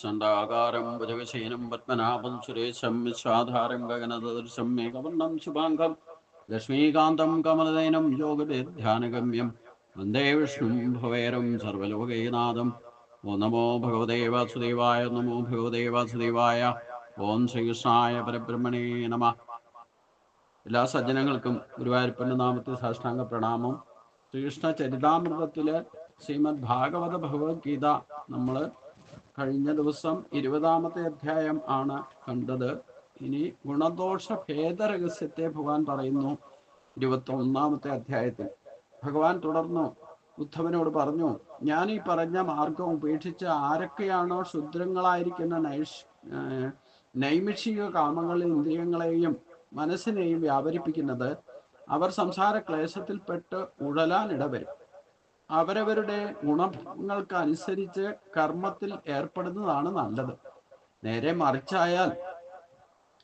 സണ്ടാകാരം ഭുജഗശയനം പത്മനാഭം സുരേശം വിശ്വാധാരം ഗഗനദർശം മേഘവർണം ശുഭാംഗം ലക്ഷ്മീകാന്തം കമലദയനം യോഗധ്യാനഗമ്യം വന്ദേ വിഷ്ണു ഭവേരം സർവലോകേനാഥം. ഓ നമോ ഭഗവതേ വാസുദേവായ നമോ ഭഗവതേ വാസുദേവായ ഓം ശ്രീകൃഷ്ണായ പരബ്രഹ്മണേ നമ. എല്ലാ സജ്ജനങ്ങൾക്കും ഗുരുവായൂരപ്പന്റെ നാമത്തിൽ സാഷ്ടാംഗ പ്രണാമം. ശ്രീകൃഷ്ണ ചരിതാമൃതത്തിലെ ശ്രീമദ് ഭാഗവത ഭഗവത്ഗീത നമ്മൾ കഴിഞ്ഞ ദിവസം ഇരുപതാമത്തെ അധ്യായം ആണ് കണ്ടത്. ഇനി ഗുണദോഷ ഭേദരഹസ്യത്തെ ഭഗവാൻ പറയുന്നു ഇരുപത്തി ഒന്നാമത്തെ അധ്യായത്തിൽ. ഭഗവാൻ തുടർന്നു ഉദ്ധവനോട് പറഞ്ഞു ഞാൻ ഈ പറഞ്ഞ മാർഗം ഉപേക്ഷിച്ച് ആരൊക്കെയാണോ ശുദ്രങ്ങളായിരിക്കുന്ന നൈഷ് നൈമിഷിക കാമങ്ങളിൽ ഇന്ദ്രിയങ്ങളെയും മനസ്സിനെയും വ്യാപരിപ്പിക്കുന്നത് അവർ സംസാര ക്ലേശത്തിൽപ്പെട്ട് ഉഴലാൻ ഇടവരും അവരവരുടെ ഗുണങ്ങൾക്കനുസരിച്ച് കർമ്മത്തിൽ ഏർപ്പെടുന്നതാണ് നല്ലത്. നേരെ മറിച്ചായാൽ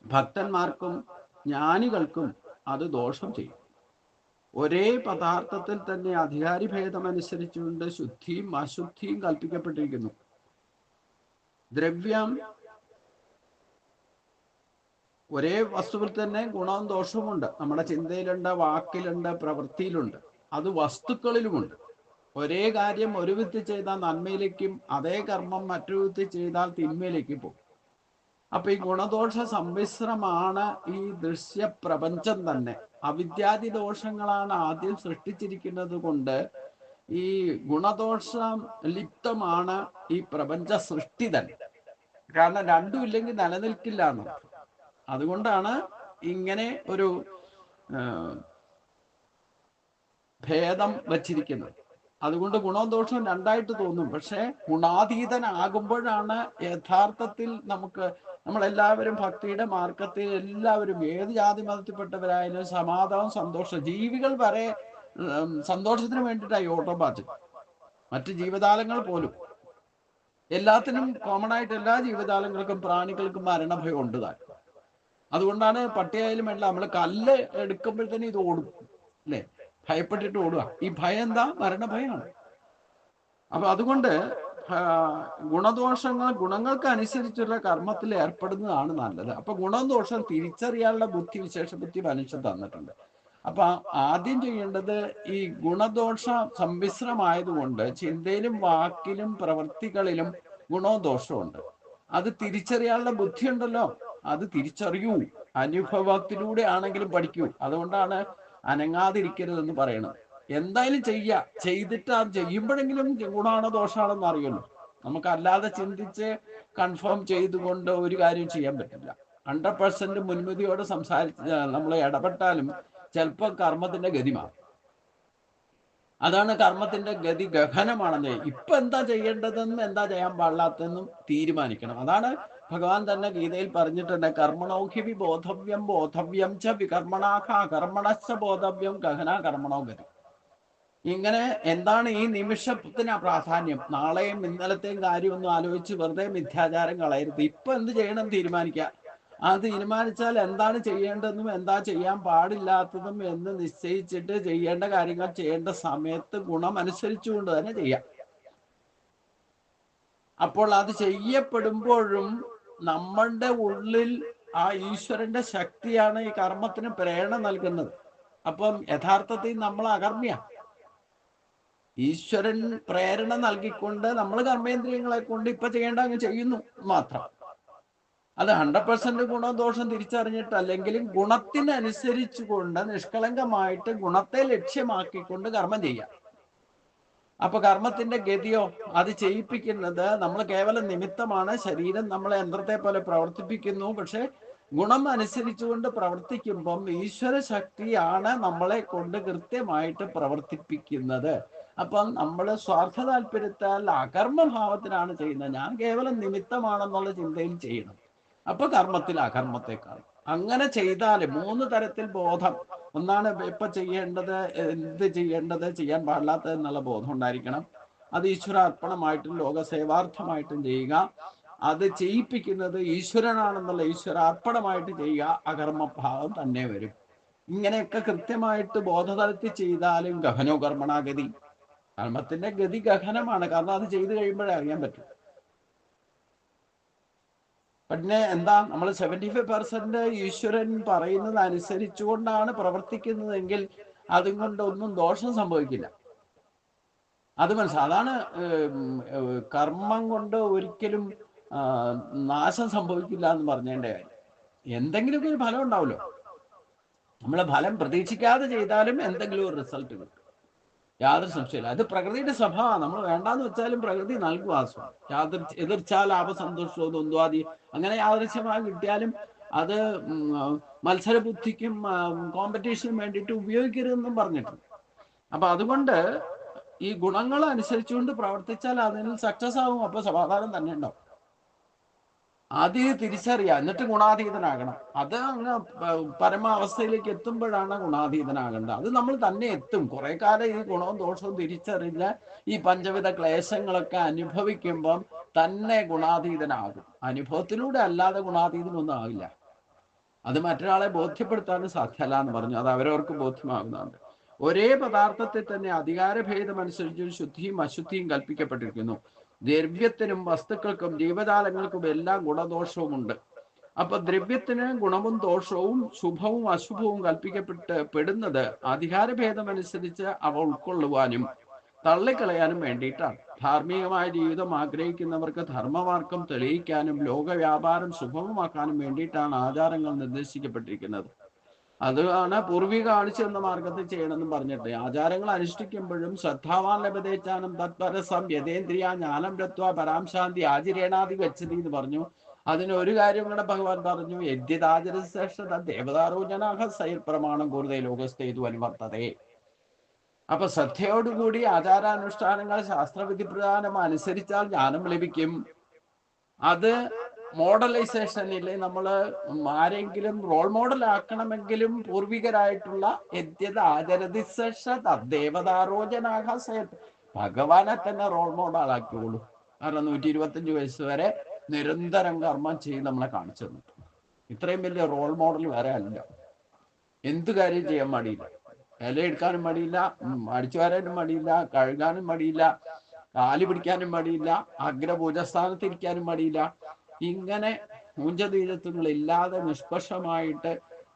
ഭക്തന്മാർക്കും ജ്ഞാനികൾക്കും അത് ദോഷം ചെയ്യും. ഒരേ പദാർത്ഥത്തിൽ തന്നെ അധികാരി ഭേദം അനുസരിച്ചുകൊണ്ട് ശുദ്ധിയും അശുദ്ധിയും കൽപ്പിക്കപ്പെട്ടിരിക്കുന്നു. ദ്രവ്യം ഒരേ വസ്തുവിൽ തന്നെ ഗുണവും ദോഷവും ഉണ്ട് നമ്മുടെ ചിന്തയിലുണ്ട് വാക്കിലുണ്ട് പ്രവൃത്തിയിലുണ്ട്. അത് വസ്തുക്കളിലുമുണ്ട്. ഒരേ കാര്യം ഒരു വിധത്തിൽ ചെയ്താൽ നന്മയിലേക്കും അതേ കർമ്മം മറ്റൊരു വിധത്തിൽ ചെയ്താൽ തിന്മയിലേക്കും പോകും. അപ്പൊ ഈ ഗുണദോഷ സമ്മിശ്രമാണ് ഈ ദൃശ്യ പ്രപഞ്ചം തന്നെ. അവിദ്യാദി ദോഷങ്ങളാണ് ആദ്യം സൃഷ്ടിച്ചിരിക്കുന്നത് കൊണ്ട് ഈ ഗുണദോഷം ലിപ്തമാണ് ഈ പ്രപഞ്ച സൃഷ്ടി തന്നെ. കാരണം രണ്ടും ഇല്ലെങ്കിൽ നിലനിൽക്കില്ല അതുകൊണ്ടാണ് ഇങ്ങനെ ഒരു ഭേദം വച്ചിരിക്കുന്നത്. അതുകൊണ്ട് ഗുണവും ദോഷവും രണ്ടായിട്ട് തോന്നും. പക്ഷെ ഗുണാതീതനാകുമ്പോഴാണ് യഥാർത്ഥത്തിൽ നമുക്ക് നമ്മളെല്ലാവരും ഭക്തിയുടെ മാർഗത്തിൽ എല്ലാവരും ഏത് ജാതി മതത്തിൽപ്പെട്ടവരായാലും സമാധാനം സന്തോഷം ജീവികൾ വരെ സന്തോഷത്തിന് വേണ്ടിയിട്ടാണ് ഈ ഓട്ടം പാച്ചത് മറ്റ് ജീവജാലങ്ങൾ പോലും. എല്ലാത്തിനും കോമൺ ആയിട്ട് എല്ലാ ജീവജാലങ്ങൾക്കും പ്രാണികൾക്കും മരണഭയം ഉണ്ട് താൻ. അതുകൊണ്ടാണ് പട്ടിയായാലും വേണ്ട നമ്മൾ കല്ല് എടുക്കുമ്പോഴത്തേനും ഇത് ഓടും അല്ലേ? ഭയപ്പെട്ടിട്ട് ഓടുക. ഈ ഭയം എന്താ? മരണഭയമാണ്. അപ്പൊ അതുകൊണ്ട് ഗുണദോഷങ്ങൾ ഗുണങ്ങൾക്ക് അനുസരിച്ചുള്ള കർമ്മത്തിൽ ഏർപ്പെടുന്നതാണ് നല്ലത്. അപ്പൊ ഗുണദോഷം തിരിച്ചറിയാനുള്ള ബുദ്ധി വിശേഷ ബുദ്ധി മനുഷ്യൻ തന്നിട്ടുണ്ട്. അപ്പൊ ആദ്യം ചെയ്യേണ്ടത് ഈ ഗുണദോഷ സമ്മിശ്രമായതുകൊണ്ട് ചിന്തയിലും വാക്കിലും പ്രവൃത്തികളിലും ഗുണദോഷമുണ്ട്. അത് തിരിച്ചറിയാനുള്ള ബുദ്ധി ഉണ്ടല്ലോ. അത് തിരിച്ചറിയൂ. അനുഭവത്തിലൂടെ ആണെങ്കിലും പഠിക്കൂ. അതുകൊണ്ടാണ് അനങ്ങാതിരിക്കരുതെന്ന് പറയണത് എന്തായാലും ചെയ്യുക ചെയ്തിട്ട് അത് ചെയ്യുമ്പോഴെങ്കിലും ഗുണമാണോ ദോഷമാണോ എന്ന് അറിയുള്ളൂ. നമുക്ക് അല്ലാതെ ചിന്തിച്ച് കൺഫേം ചെയ്തുകൊണ്ട് ഒരു കാര്യം ചെയ്യാൻ പറ്റില്ല. ഹൺഡ്രഡ് പെർസെന്റ് മുൻവിധിയോട് സംസാരിച്ച് നമ്മൾ ഇടപെട്ടാലും ചിലപ്പോൾ കർമ്മത്തിന്റെ ഗതി മാറും. അതാണ് കർമ്മത്തിന്റെ ഗതി ഗഹനമാണെന്ന്. ഇപ്പൊ എന്താ ചെയ്യേണ്ടതെന്നും എന്താ ചെയ്യാൻ പാടില്ലാത്തതെന്നും തീരുമാനിക്കണം. അതാണ് ഭഗവാൻ തന്നെ ഗീതയിൽ പറഞ്ഞിട്ടുണ്ട് കർമ്മണോഹി ബോധവ്യം ബോധവ്യം ച വികർമ്മണാഖ കർമ്മണശ്ച ബോധവ്യം ഗഹന കർമ്മണോ ഇങ്ങനെ എന്താണ് ഈ നിമിഷത്തിന് പ്രാധാന്യം? നാളെയും ഇന്നലത്തെയും കാര്യമൊന്നും ആലോചിച്ച് വെറുതെ മിഥ്യാചാരം കളയരുത്. ഇപ്പൊ എന്ത് ചെയ്യണം തീരുമാനിക്കുക? ആ തീരുമാനിച്ചാൽ എന്താണ് ചെയ്യേണ്ടതെന്നും എന്താ ചെയ്യാൻ പാടില്ലാത്തതും എന്ന് നിശ്ചയിച്ചിട്ട് ചെയ്യേണ്ട കാര്യങ്ങൾ ചെയ്യേണ്ട സമയത്ത് ഗുണം അനുസരിച്ചുകൊണ്ട് തന്നെ ചെയ്യാം. അപ്പോൾ അത് ചെയ്യപ്പെടുമ്പോഴും നമ്മളുടെ ഉള്ളിൽ ആ ഈശ്വരന്റെ ശക്തിയാണ് ഈ കർമ്മത്തിന് പ്രേരണ നൽകുന്നത്. അപ്പം യഥാർത്ഥത്തിൽ നമ്മൾ അകർമ്മ്യ. ഈശ്വരൻ പ്രേരണ നൽകിക്കൊണ്ട് നമ്മൾ കർമ്മേന്ദ്രിയങ്ങളെ കൊണ്ട് ഇപ്പൊ ചെയ്യേണ്ട അങ്ങ് ചെയ്യുന്നു മാത്രം. അത് ഹൺഡ്രഡ് പെർസെന്റ് തിരിച്ചറിഞ്ഞിട്ട് അല്ലെങ്കിലും ഗുണത്തിനനുസരിച്ച് കൊണ്ട് നിഷ്കളങ്കമായിട്ട് ഗുണത്തെ ലക്ഷ്യമാക്കിക്കൊണ്ട് കർമ്മം ചെയ്യാം. അപ്പൊ കർമ്മത്തിന്റെ ഗതിയോ അത് ചെയ്യിപ്പിക്കുന്നത് നമ്മൾ കേവലം നിമിത്തമാണ്. ശരീരം നമ്മളെ യന്ത്രത്തെ പോലെ പ്രവർത്തിപ്പിക്കുന്നു. പക്ഷെ ഗുണം അനുസരിച്ചുകൊണ്ട് പ്രവർത്തിക്കുമ്പം ഈശ്വര ശക്തിയാണ് നമ്മളെ കൊണ്ട് കൃത്യമായിട്ട് പ്രവർത്തിപ്പിക്കുന്നത്. അപ്പം നമ്മൾ സ്വാർത്ഥ താല്പര്യത്താൽ അകർമ്മഭാവത്തിലാണ് ചെയ്യുന്നത്. ഞാൻ കേവലം നിമിത്തമാണെന്നുള്ള ചിന്തയിൽ ചെയ്യണം. അപ്പൊ കർമ്മത്തിൽ അകർമ്മത്തെ കാണും അങ്ങനെ ചെയ്താൽ മൂന്ന് തരത്തിൽ ബോധം. ഒന്നാണ് ഇപ്പൊ ചെയ്യേണ്ടത് എന്ത് ചെയ്യേണ്ടത് ചെയ്യാൻ പാടില്ലാത്ത എന്നുള്ള ബോധം ഉണ്ടായിരിക്കണം. അത് ഈശ്വരാർപ്പണമായിട്ടും ലോകസേവാർത്ഥമായിട്ടും ചെയ്യുക. അത് ചെയ്യിപ്പിക്കുന്നത് ഈശ്വരനാണെന്നുള്ള ഈശ്വരാർപ്പണമായിട്ട് ചെയ്യുക അകർമ്മഭാവം തന്നെ വരും. ഇങ്ങനെയൊക്കെ കൃത്യമായിട്ട് ബോധതലത്തിൽ ചെയ്താലും ഗഹനോ കർമ്മണാഗതി. കർമ്മത്തിന്റെ ഗതി ഗഹനമാണ്. കാരണം അത് ചെയ്തു കഴിയുമ്പോഴേ അറിയാൻ പറ്റും. പിന്നെ എന്താ നമ്മൾ സെവന്റി ഫൈവ് പെർസെന്റ് ഈശ്വരൻ പറയുന്നത് അനുസരിച്ചുകൊണ്ടാണ് പ്രവർത്തിക്കുന്നതെങ്കിൽ അതും കൊണ്ട് ഒന്നും ദോഷം സംഭവിക്കില്ല. അത് മനസ്സിലാവും അതാണ് കർമ്മം കൊണ്ട് ഒരിക്കലും നാശം സംഭവിക്കില്ല എന്ന് പറഞ്ഞേണ്ട കാര്യം. എന്തെങ്കിലുമൊക്കെ ഒരു ഫലം ഉണ്ടാവുമല്ലോ നമ്മൾ ഫലം പ്രതീക്ഷിക്കാതെ ചെയ്താലും എന്തെങ്കിലും ഒരു റിസൾട്ട് കിട്ടും. യാതൊരു സംശയമില്ല അത് പ്രകൃതിയുടെ സ്വഭാവമാണ്. നമ്മൾ വേണ്ടാന്ന് വെച്ചാലും പ്രകൃതി നൽകും ആസ്വാദം യാതൊരു എതിർച്ചാൽ ലാഭസന്തോഷവും ദ്വന്ദ്വാദി അങ്ങനെ യാദൃശ്യമായി കിട്ടിയാലും അത് മത്സര മത്സരബുദ്ധിക്കും കോമ്പറ്റീഷനും വേണ്ടിയിട്ട് ഉപയോഗിക്കരുതെന്നും പറഞ്ഞിട്ടുണ്ട്. അപ്പൊ അതുകൊണ്ട് ഈ ഗുണങ്ങൾ അനുസരിച്ചുകൊണ്ട് പ്രവർത്തിച്ചാൽ അതിൽ സക്സസ് ആകും അപ്പൊ സമാധാനം തന്നെ ഉണ്ടാവും. ആദ്യം തിരിച്ചറിയാം. എന്നിട്ട് ഗുണാതീതനാകണം. അത് അങ്ങ് പരമാവസ്ഥയിലേക്ക് എത്തുമ്പോഴാണ് ഗുണാതീതനാകേണ്ടത്. അത് നമ്മൾ തന്നെ എത്തും. കുറെ കാലം ഈ ഗുണവും ദോഷവും തിരിച്ചറിഞ്ഞ് ഈ പഞ്ചവിധ ക്ലേശങ്ങളൊക്കെ അനുഭവിക്കുമ്പം തന്നെ ഗുണാതീതനാകും. അനുഭവത്തിലൂടെ അല്ലാതെ ഗുണാതീതനൊന്നും ആവില്ല. അത് മറ്റൊരാളെ ബോധ്യപ്പെടുത്താനും സാധ്യമല്ല എന്ന് പറഞ്ഞു. അത് അവരവർക്ക് ബോധ്യമാകുന്നുണ്ട്. ഒരേ പദാർത്ഥത്തിൽ തന്നെ അധികാരഭേദമനുസരിച്ച് ശുദ്ധിയും അശുദ്ധിയും കൽപ്പിക്കപ്പെട്ടിരിക്കുന്നു. ദ്രവ്യത്തിനും വസ്തുക്കൾക്കും ജീവജാലങ്ങൾക്കും എല്ലാം ഗുണദോഷവുമുണ്ട്. അപ്പൊ ദ്രവ്യത്തിന് ഗുണവും ദോഷവും ശുഭവും അശുഭവും കൽപ്പിക്കപ്പെട്ട് പെടുന്നത് അധികാരഭേദം അനുസരിച്ച് അവ ഉൾക്കൊള്ളുവാനും തള്ളിക്കളയാനും വേണ്ടിയിട്ടാണ്. ധാർമ്മികമായ ജീവിതം ആഗ്രഹിക്കുന്നവർക്ക് ധർമ്മമാർഗം തെളിയിക്കാനും ലോകവ്യാപാരം സുഗമമാക്കാനും വേണ്ടിയിട്ടാണ് ആചാരങ്ങൾ നിർദ്ദേശിക്കപ്പെട്ടിരിക്കുന്നത്. അതാണ് പൂർവിക കാണിച്ചു തന്ന മാർഗത്തിൽ ചെയ്യണമെന്നും പറഞ്ഞിട്ട്. ആചാരങ്ങൾ അനുഷ്ഠിക്കുമ്പോഴും ശ്രദ്ധാവാൻ ലഭതേച്ചാനം തത്പരസം യഥേന്ദ്രിയ ജ്ഞാനം രത്വ പരാംശാന്തി ആചരേണാതി ഗച്ഛതി എന്ന് പറഞ്ഞു. അതിന് ഒരു കാര്യം കൂടെ ഭഗവാൻ പറഞ്ഞു. യദ്യതാചരശ്രേഷ്ഠത ദേവതാരോചനാഹ സൈർ പ്രമാണം കൂടുതൽ ലോകസ്ഥേതു അനുവർത്തതേ. അപ്പൊ ശ്രദ്ധയോടുകൂടി ആചാരാനുഷ്ഠാനങ്ങൾ ശാസ്ത്രവിധി പ്രധാനം അനുസരിച്ചാൽ ജ്ഞാനം ലഭിക്കും. അത് മോഡലൈസേഷനിൽ നമ്മൾ ആരെങ്കിലും റോൾ മോഡൽ ആക്കണമെങ്കിലും പൂർവികരായിട്ടുള്ള യദ്യത് ആചരതിശേഷ ദേവതാരോചനാഹ സേത് ഭഗവാനെ തന്നെ റോൾ മോഡൽ ആക്കിയുള്ളൂ കാരണം നൂറ്റി ഇരുപത്തഞ്ച് വയസ്സ് വരെ നിരന്തരം കർമ്മം ചെയ്ത് നമ്മളെ കാണിച്ചു തന്നു ഇത്രയും വലിയ റോൾ മോഡൽ വരെ അല്ല. എന്ത് കാര്യം ചെയ്യാൻ മടിയില്ല. ഇല എടുക്കാനും മടിയില്ല അടിച്ചു വരാനും മടിയില്ല കഴുകാനും മടിയില്ല കാൽ പിടിക്കാനും മടിയില്ല അഗ്രപൂജസ്ഥാനത്ത് ഇരിക്കാനും മടിയില്ല. ഇങ്ങനെ പൂഞ്ചതീരത്വങ്ങളില്ലാതെ നിഷ്പക്ഷമായിട്ട്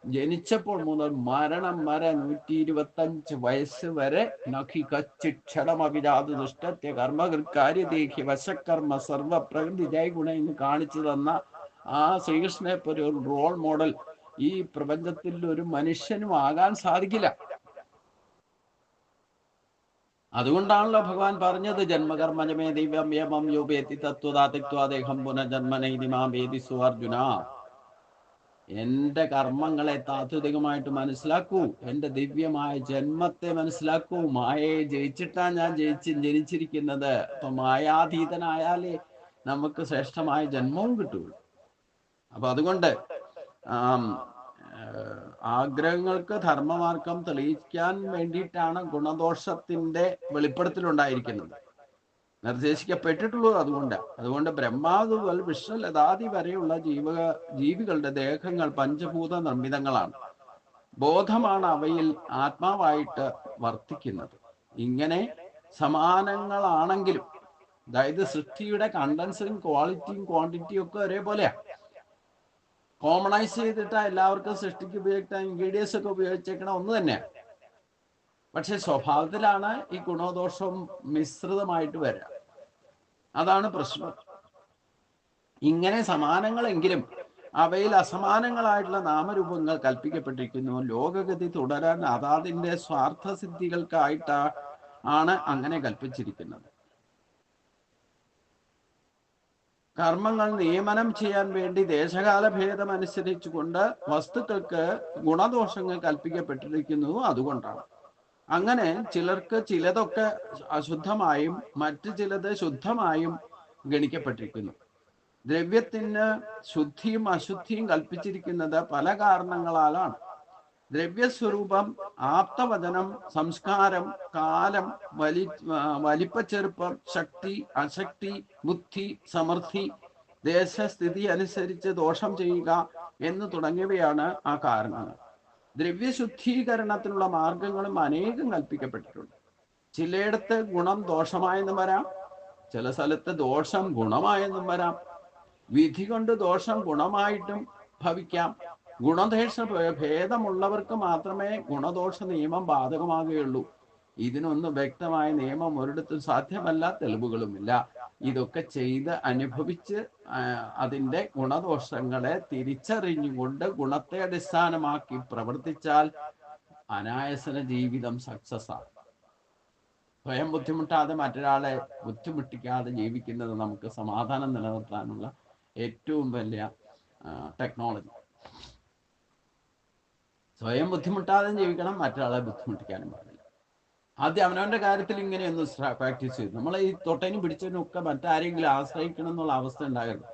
ജനിച്ചപ്പോൾ മുതൽ മരണം വരെ നൂറ്റി ഇരുപത്തഞ്ച് വയസ്സ് വരെ നഖി കച്ചിക്ഷണമവിരാത് ദുഷ്ടത്യ കർമ്മകൃക്കാര്യദേഹി വശക്കർമ്മ സർവ പ്രകൃതി ജയഗുണ എന്ന് കാണിച്ചു തന്ന ആ ശ്രീകൃഷ്ണനെ പോലെ ഒരു റോൾ മോഡൽ ഈ പ്രപഞ്ചത്തിൽ ഒരു മനുഷ്യനും ആകാൻ സാധിക്കില്ല. അതുകൊണ്ടാണല്ലോ ഭഗവാൻ പറഞ്ഞത് ജന്മകർമ്മജമേ ദിവ്യം യമം യോപേത്തി തത്വതാതിത്വാദേഹം പുനർജന്മനൈതിമാവേദി സുവർജുന. എന്റെ കർമ്മങ്ങളെ താത്വികമായിട്ട് മനസ്സിലാക്കൂ എന്റെ ദിവ്യമായ ജന്മത്തെ മനസ്സിലാക്കൂ. മായയെ ജയിച്ചിട്ടാ ഞാൻ ജയിച്ച് ജനിച്ചിരിക്കുന്നത്. അപ്പൊ മായാതീതനായാലേ നമുക്ക് ശ്രേഷ്ഠമായ ജന്മവും കിട്ടുള്ളൂ അപ്പൊ അതുകൊണ്ട് ആം, ആഗ്രഹങ്ങൾക്ക് ധർമ്മമാർഗം തെളിയിക്കാൻ വേണ്ടിയിട്ടാണ് ഗുണദോഷത്തിന്റെ വെളിപ്പെടുത്തലുണ്ടായിരിക്കുന്നത്. നിർദ്ദേശിക്കപ്പെട്ടിട്ടുള്ളത് അതുകൊണ്ട്. അതുകൊണ്ട് ബ്രഹ്മാവ് മുതൽ വിഷ്ണുലതാദി വരെയുള്ള ജീവ ജീവികളുടെ ദേഹങ്ങൾ പഞ്ചഭൂത നിർമ്മിതങ്ങളാണ്. ബോധമാണ് അവയിൽ ആത്മാവായിട്ട് വർത്തിക്കുന്നത്. ഇങ്ങനെ സമാനങ്ങളാണെങ്കിലും അതായത് സൃഷ്ടിയുടെ കണ്ടൻസും ക്വാളിറ്റിയും ക്വാണ്ടിറ്റിയും ഒക്കെ ഒരേപോലെയാണ് കോമണൈസ് ചെയ്തിട്ട് എല്ലാവർക്കും സൃഷ്ടിക്ക് ഉപയോഗിക്കുന്ന ഇൻഗ്രീഡിയൻസ് ഒക്കെ ഉപയോഗിച്ചേക്കണ ഒന്ന് തന്നെയാണ് പക്ഷെ സ്വഭാവത്തിലാണ് ഈ ഗുണദോഷവും മിശ്രിതമായിട്ട് വരിക. അതാണ് പ്രശ്നം. ഇങ്ങനെ സമാനങ്ങളെങ്കിലും അവയിൽ അസമാനങ്ങളായിട്ടുള്ള നാമരൂപങ്ങൾ കൽപ്പിക്കപ്പെട്ടിരിക്കുന്നു. ലോകഗതി തുടരാൻ അതാതിന്റെ സ്വാർത്ഥസിദ്ധികൾക്കായിട്ടാ ആണ് അങ്ങനെ കൽപ്പിച്ചിരിക്കുന്നത്. കർമ്മങ്ങൾ നിയമനം ചെയ്യാൻ വേണ്ടി ദേശകാല ഭേദം അനുസരിച്ചുകൊണ്ട് വസ്തുക്കൾക്ക് ഗുണദോഷങ്ങൾ കൽപ്പിക്കപ്പെട്ടിരിക്കുന്നു അതുകൊണ്ടാണ്. അങ്ങനെ ചിലർക്ക് ചിലതൊക്കെ അശുദ്ധമായും മറ്റു ചിലത് ശുദ്ധമായും ഗണിക്കപ്പെട്ടിരിക്കുന്നു. ദ്രവ്യത്തിന് ശുദ്ധിയും അശുദ്ധിയും കൽപ്പിച്ചിരിക്കുന്നത് പല കാരണങ്ങളാലാണ്. ദ്രവ്യസ്വരൂപം ആപ്തവചനം സംസ്കാരം കാലം വലി വലിപ്പച്ചെറുപ്പം ശക്തി അശക്തി ബുദ്ധി സമൃദ്ധി ദേശസ്ഥിതി അനുസരിച്ച് ദോഷം ചെയ്യുക എന്ന് തുടങ്ങിയവയാണ് ആ കാരണങ്ങൾ. ദ്രവ്യശുദ്ധീകരണത്തിനുള്ള മാർഗങ്ങളും അനേകം കൽപ്പിക്കപ്പെട്ടിട്ടുണ്ട്. ചിലയിടത്ത് ഗുണം ദോഷമായെന്നും വരാം ചില സ്ഥലത്ത് ദോഷം ഗുണമായെന്നും വരാം. വിധി കൊണ്ട് ദോഷം ഗുണമായിട്ടും ഭവിക്കാം. ഗുണദോഷ ഭേദമുള്ളവർക്ക് മാത്രമേ ഗുണദോഷ നിയമം ബാധകമാകുകയുള്ളൂ. ഇതിനൊന്നും വ്യക്തമായ നിയമം ഒരിടത്തും സാധ്യമല്ല തെളിവുകളുമില്ല. ഇതൊക്കെ ചെയ്ത് അനുഭവിച്ച് അതിന്റെ ഗുണദോഷങ്ങളെ തിരിച്ചറിഞ്ഞുകൊണ്ട് ഗുണത്തെ അടിസ്ഥാനമാക്കി പ്രവർത്തിച്ചാൽ അനായസന ജീവിതം സക്സസ് ആണ് സ്വയം ബുദ്ധിമുട്ടാതെ മറ്റൊരാളെ ബുദ്ധിമുട്ടിക്കാതെ ജീവിക്കുന്നത് നമുക്ക് സമാധാനം നിലനിർത്താനുള്ള ഏറ്റവും വലിയ ടെക്നോളജി. സ്വയം ബുദ്ധിമുട്ടാതെ ജീവിക്കണം മറ്റൊരാളെ ബുദ്ധിമുട്ടിക്കാനും പാടില്ല. ആദ്യം അവനവന്റെ കാര്യത്തിൽ ഇങ്ങനെയൊന്ന് പ്രാക്ടീസ് ചെയ്തു. നമ്മൾ ഈ തൊട്ടനും പിടിച്ചതിനും ഒക്കെ മറ്റാരെങ്കിലും ആശ്രയിക്കണം എന്നുള്ള അവസ്ഥ ഉണ്ടാകരുത്.